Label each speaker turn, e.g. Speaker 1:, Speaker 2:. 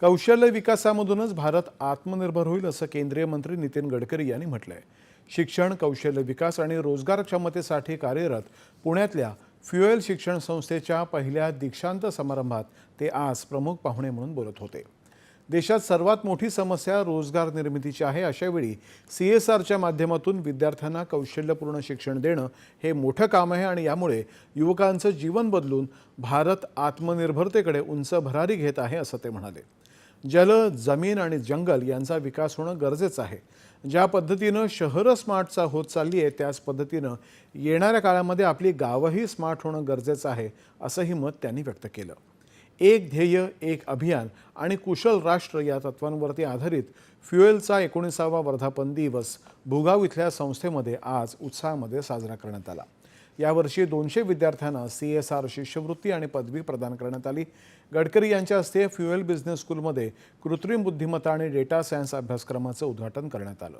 Speaker 1: कौशल्य विकासामधूनच भारत आत्मनिर्भर होईल असं केंद्रीय मंत्री नितीन गडकरी यांनी म्हटलंय. शिक्षण कौशल्य विकास आणि रोजगार क्षमतेसाठी कार्यरत पुण्यातल्या फ्युएल शिक्षण संस्थेच्या पहिल्या दीक्षांत समारंभात ते आज प्रमुख पाहुणे म्हणून बोलत होते. देशात सर्वात मोठी समस्या रोजगार निर्मितीची आहे. अशावेळी सी एस आरच्या माध्यमातून विद्यार्थ्यांना कौशल्यपूर्ण शिक्षण देणं हे मोठं काम आहे आणि यामुळे युवकांचं जीवन बदलून भारत आत्मनिर्भरतेकडे उंच भरारी घेत आहे असं ते म्हणाले. जल जमीन आणि जंगल यांचा विकास होणं गरजेचं आहे. ज्या पद्धतीनं शहरं स्मार्टचा होत चालली आहे त्याच पद्धतीनं येणाऱ्या काळामध्ये आपली गावंही स्मार्ट होणं गरजेचं आहे असंही मत त्यांनी व्यक्त केलं. एक ध्येय एक अभियान आणि कुशल राष्ट्र या तत्वांवरती आधारित फ्युएलचा एकोणीसावा वर्धापन दिवस भुगाव इथल्या संस्थेमध्ये आज उत्साहामध्ये साजरा करण्यात आला. यावर्षी दोनशे विद्यार्थ्यांना सी एस आर शिष्यवृत्ती आणि पदवी प्रदान करण्यात आली. गडकरी यांच्या हस्ते फ्युएल बिझनेस स्कूलमध्ये कृत्रिम बुद्धिमत्ता आणि डेटा सायन्स अभ्यासक्रमाचं उद्घाटन करण्यात आलं.